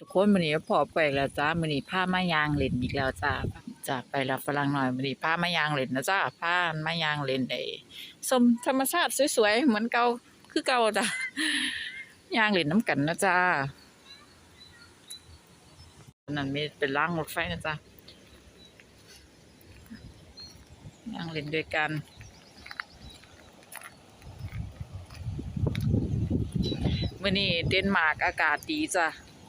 ทุกคนมื้อนี้พอไปแล้วจ้ามื้อนี้พามายางเล่นอีกแล้วจ้าจ้าไปรับฝรั่งหน่อยมื้อนี้พามายางเล่นนะจ้าพามายางเล่นไอ้ชมธรรมชาติสวยๆเหมือนเก่าคือเก่าจ้ายางเล่นน้ำกันนะจ้านั่นมีเป็นรางรถไฟนะจ้ายางเล่นด้วยกันวันนี้เดนมาร์กอากาศดีจ้ะ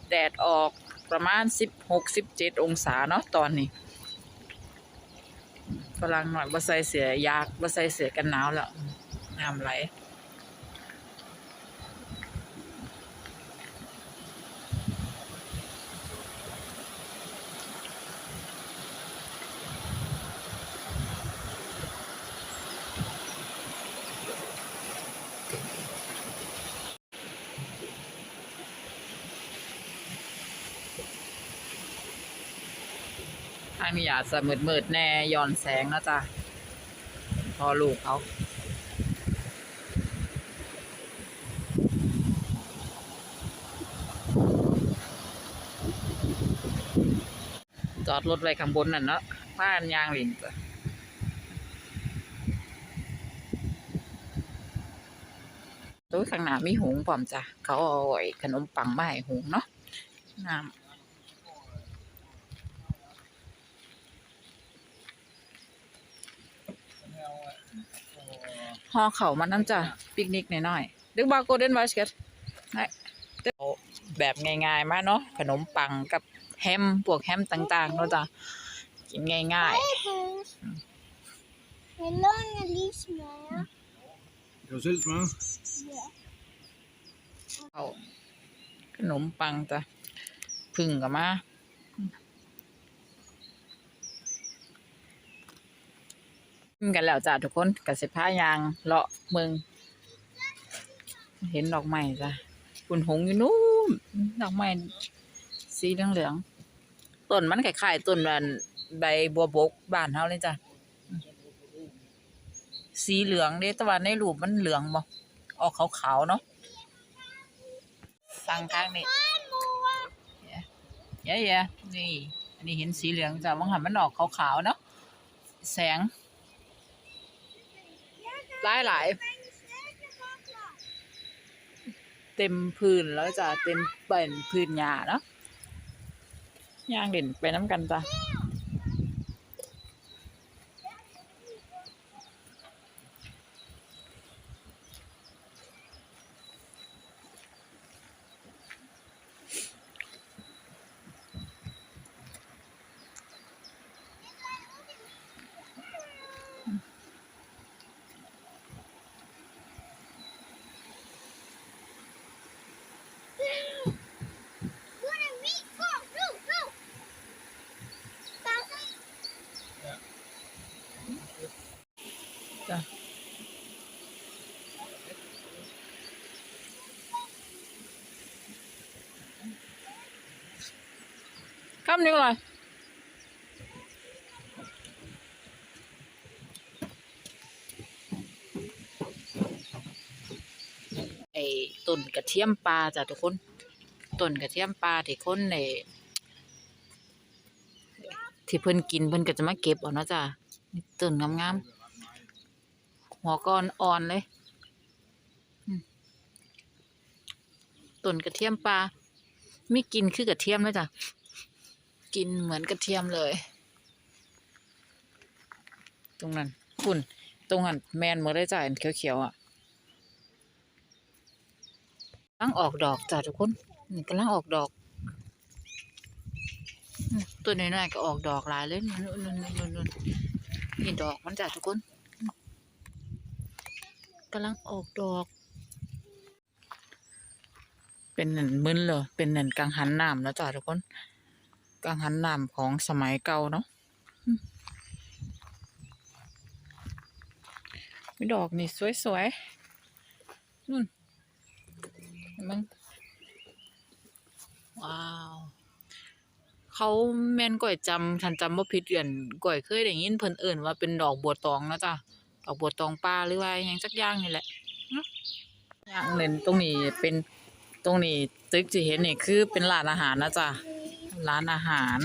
แดดออกประมาณสิบหกสิบเจ็ดองศาเนาะตอนนี้ฝรั่งหน่อยบ่ใส่เสียอยากบ่ใส่เสียกันหนาวแล้วน้ำไหล ทางนี้อาจจะมืดๆแน่ย้อนแสงนะจ๊ะพอลูกเขาจอดรถไว้ข้างบนนั่นเนาะบ้านยางหลินจ้ะตัวข้างหน้ามีหงส์พร้อมจ้ะ เขาเอาไอ้ขนมปังมาให้หงเนาะน้ำ ห่อเข่าวมันนั่นจ้ะปิกนิกน้อยๆดึกบาโกเดนบาสเกตเอาแบบง่ายๆ มาเนาะขนมปังกับแฮมพวกแฮมต่างๆเนาะจ้ะกินง่าย Hello, Annalisa. Jag ser ut som en... ๆเอาขนมปังจ้ะพึ่งกับมา กันแล้วจ้ะทุกคนกับสิผ้ายางเลาะเมืองเห็นดอกไม้จ้ะคุณหงอยู่นู้นดอกไม้สีเหลืองๆต้นมันคล้ายๆต้นแบบใบบัวบกบ้านเฮาเลยจ้ะสีเหลืองเด้ต่ว่าในรูปมันเหลืองบ่ออกขาวๆเนาะฟังทางนี้เย้เย้นี่ อันนี้เห็นสีเหลืองจ้ะบางหันมันออกขาวๆเนาะแสง หลายหลายๆเต็มพื้นแล้วจ้ะเต็มเป็นพื้นหญ้าเนาะย่างเด่นไปน้ำกันจ้ะ จ้ะคำนี้อะไรไอ้ต้นกระเทียมปลาจ้ะทุกคนต้นกระเทียมปลาที่คนในที่เพิ่นกินเพิ่นก็จะมาเก็บเอาเนาะจ้ะต้นงามๆ หัวก้อนอ่อนเลยต้นกระเทียมปลาไม่กินคือกระเทียมเลยจ้ะ กินเหมือนกระเทียมเลย ตรงนั้นคุณตรงนั้นแมนหมดเลยจ้ะอันเขียวๆอะกำลังออกดอกจ้ะทุกคนนี่กำลังออกดอกตัวน้อยๆก็ออกดอกหลายเลยนู่นๆๆๆนี่ดอกมันจ้ะทุกคน กำลังออกดอก เป็นหนันมึนเลยเป็นหนันกังหันน้ำแล้วจ้ะทุกคนกังหันน้ำของสมัยเก่าเนาะมีดอกนี่สวยๆนู่นเห็นมั้งว้าว เขาแม่นก่อยจำฉันจำว่าผิดเดือนก่อยเคยได้ยินเพิ่นเอิ่นว่าเป็นดอกบัวตองนะจ้ะ อกบัวตองป่าหรือว่าอหยังสักอย่างนี่แหละอย่างเล่นตรงนี้เป็นตรงนี้ตึกที่เห็นนี่คือเป็นร้านอาหารนะจ๊ะร้านอาหาร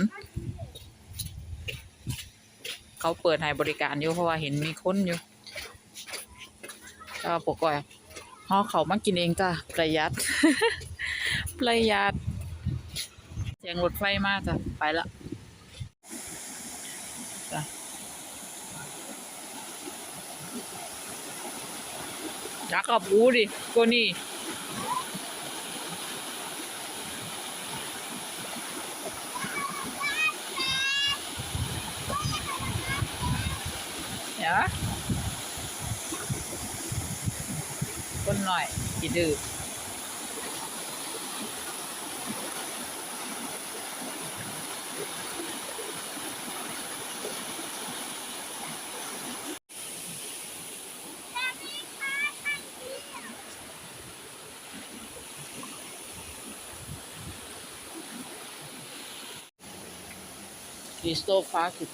เขาเปิดให้บริการอยู่เพราะว่าเห็นมีคนอยู่ก็ปกอยฮอเขามากินเองจ้ะประหยัด ประหยัดเสียงรถไฟมากจ้ะไปละจ้ะ ยักกับอูดิตัวนี้เดี๋ยวคนหน่อยกี่ดื้อ คริสโตฟาคิด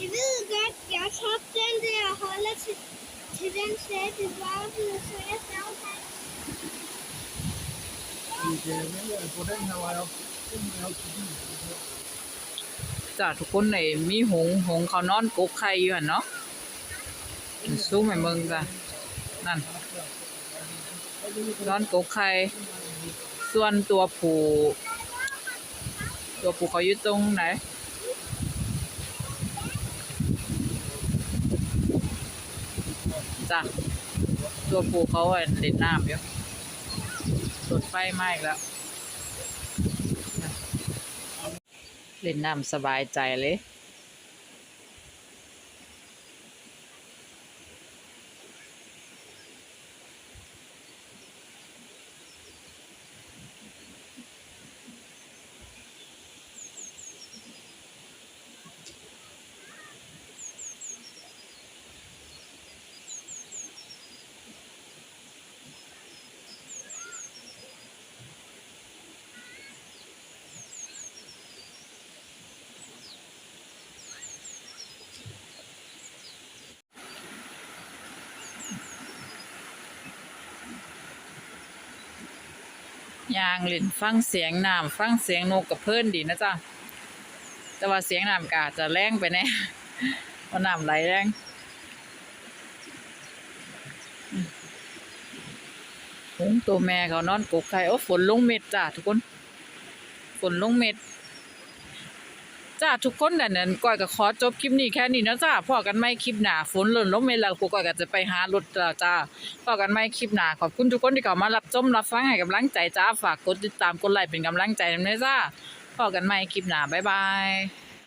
Jeg ved godt, jeg tabte den der holder til, til den stat, det var blevet, så jeg savner den. På den her vej op. Den vej op til byen. จ้าทุกคนในมีหงส์หงส์เขานอนกกไข่อยู่หั่นเนาะสู้แม่เมืองจ้ะนั่นนอนกกไข่ส่วนตัวผู ตัวปูเขาอยู่ตรงไหนจ้ะตัวปูเขาเล่นน้ำอยู่รถไฟไหม้แล้วเล่นน้ำสบายใจเลย ยางเล่นฟังเสียงน้ำฟังเสียงนกกับเพื่อนดีนะจ๊ะแต่ว่าเสียงน้ำกาจะแรงไปแน่เพราะน้ำไหลแรงหงตัวแม่เขานอนกกไข่โอ้ฝนลงเม็ดจ้ะทุกคน ฝนลงเม็ด จ้าทุกคนกันนั้นก้อยก็ขอจบคลิปนี้แค่นี้นะจ้าพอกันไม่คลิปหนาฝนหล่นลงเม็ดแล้วกูก้อยก็จะไปหารถจ้าจ้าพอกันไม่คลิปหนาขอบคุณทุกคนที่เข้ามารับชมรับฟังให้กำลังใจจ้าฝากกดติดตามกดไลค์เป็นกำลังใจนำด้วยจ้าพอกันไม่คลิปหนาบ๊ายบาย